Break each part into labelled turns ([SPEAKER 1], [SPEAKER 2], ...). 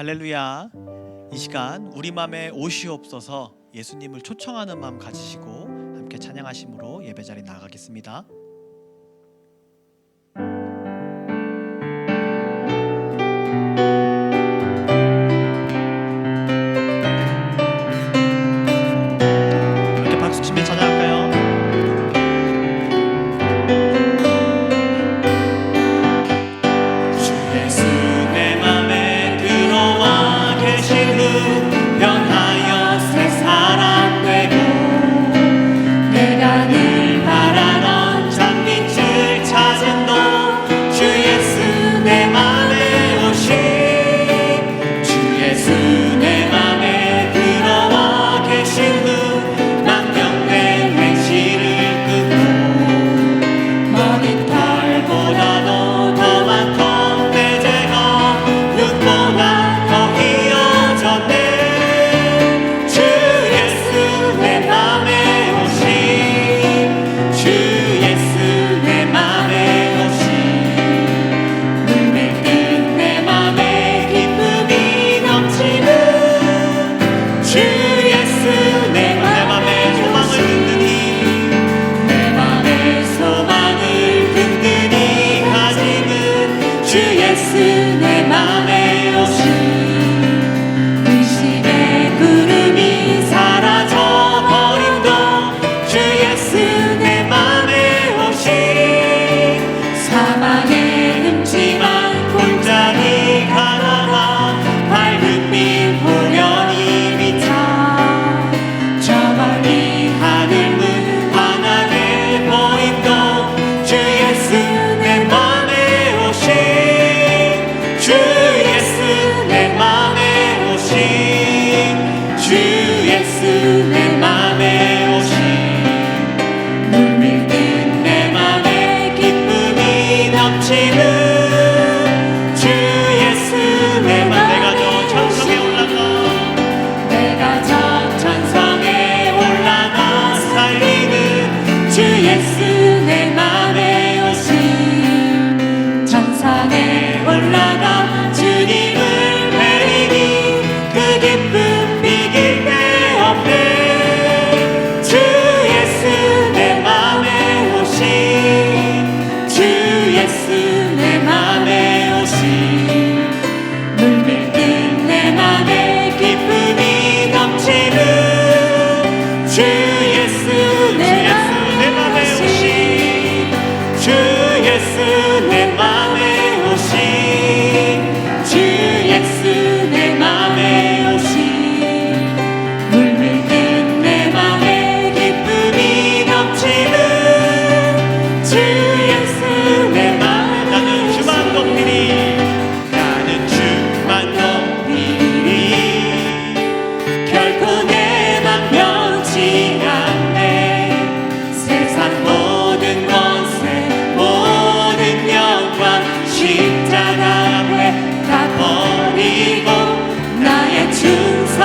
[SPEAKER 1] 할렐루야. 이 시간 우리 맘에 오시옵소서 예수님을 초청하는 마음 가지시고 함께 찬양하심으로 예배 자리 나가겠습니다. cinéma.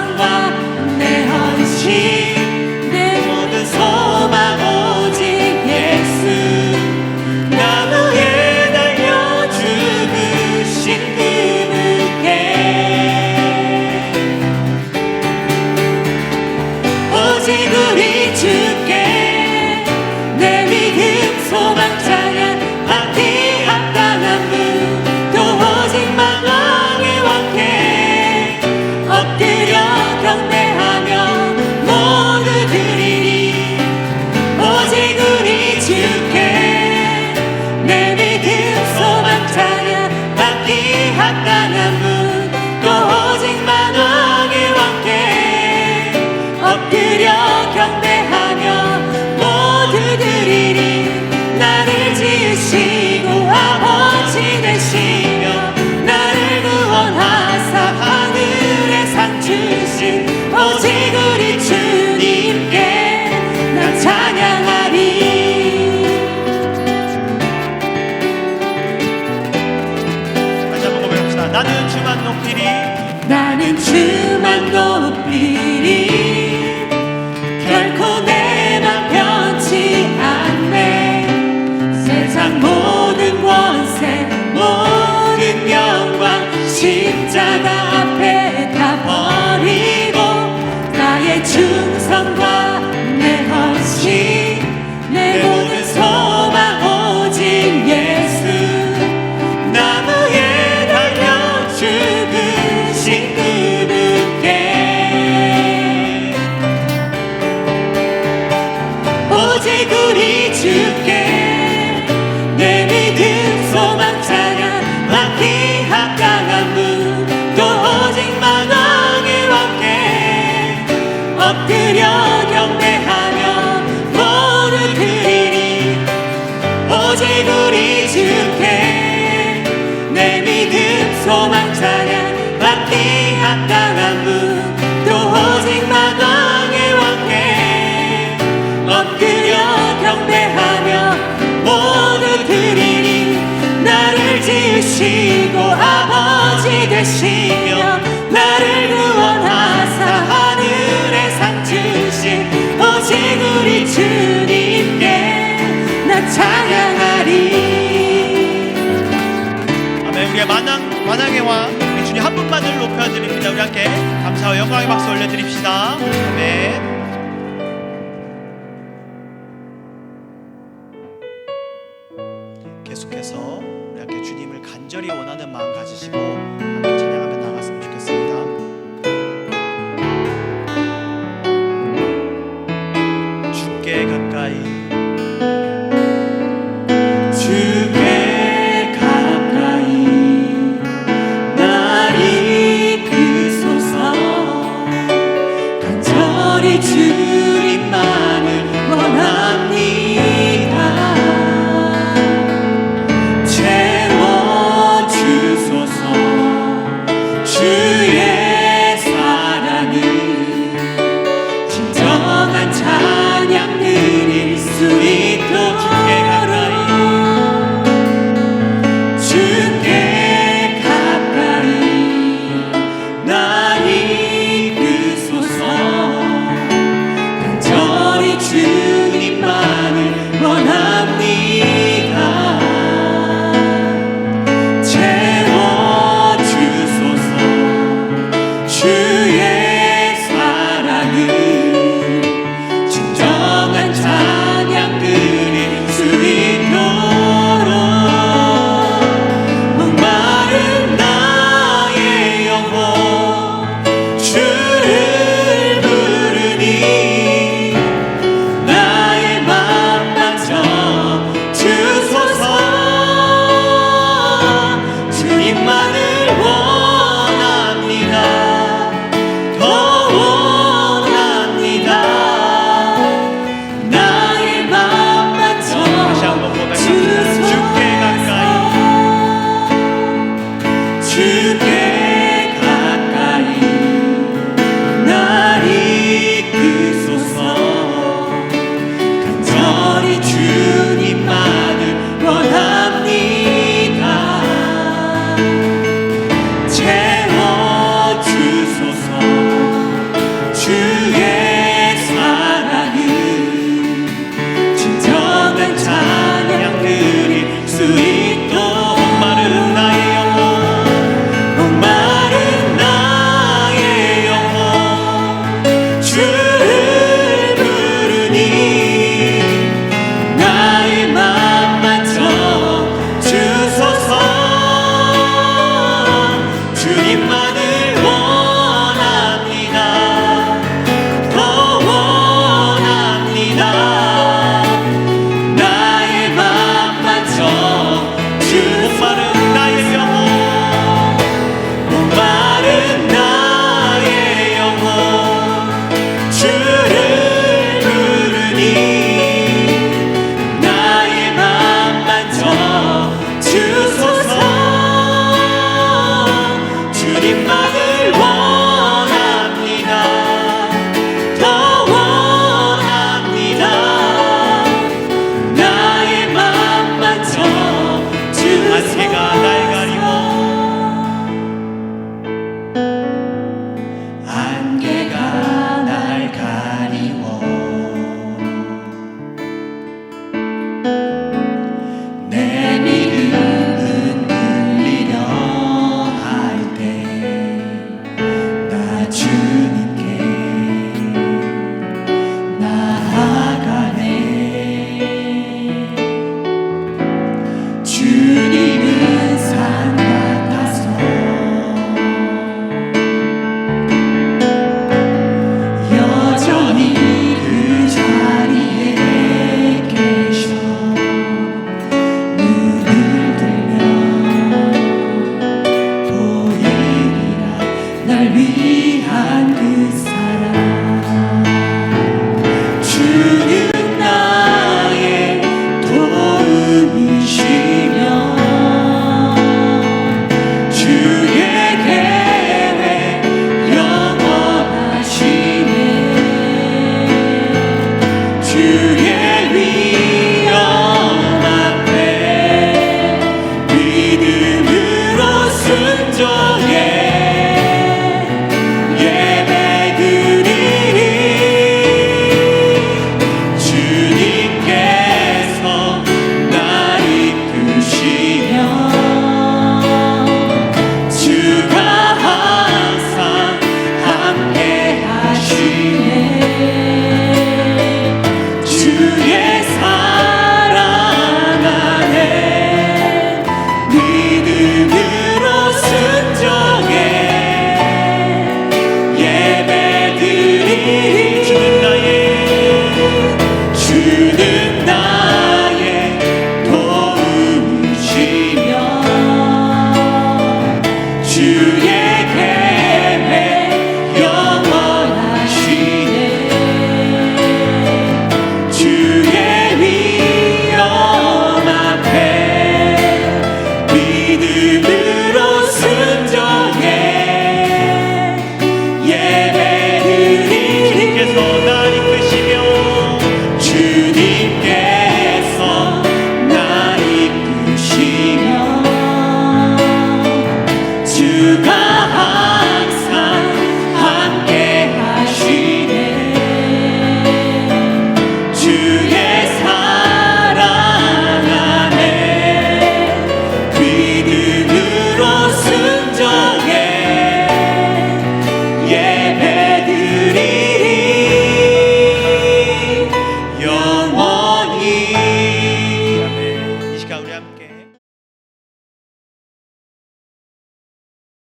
[SPEAKER 1] Samba 지키시고 아버지 되시며 나를 구원하사 하늘에 상 주신 오직 우리 주님께 나 찬양하리. 다시 한번 고백합시다. 나는 주만 높이리. 나는 주만 높이리.
[SPEAKER 2] 엎드려 경배하며 모두 드리니 오직 우리 주께 내 믿음 소망 찬양 받기 합당한 분또 오직 만왕의 왕께 엎드려 경배하며 모두 드리니 나를 지으시고 아버지 되시며 우리 주님께 나 찬양하리
[SPEAKER 1] 아멘. 우리의 만왕 만왕의 왕 우리 주님 한 분만을 높여드립니다. 우리 함께 감사와 영광의 박수 올려드립시다. 아멘. 계속해서 우리 함께 주님을 간절히 원하는 마음 가지시고 함께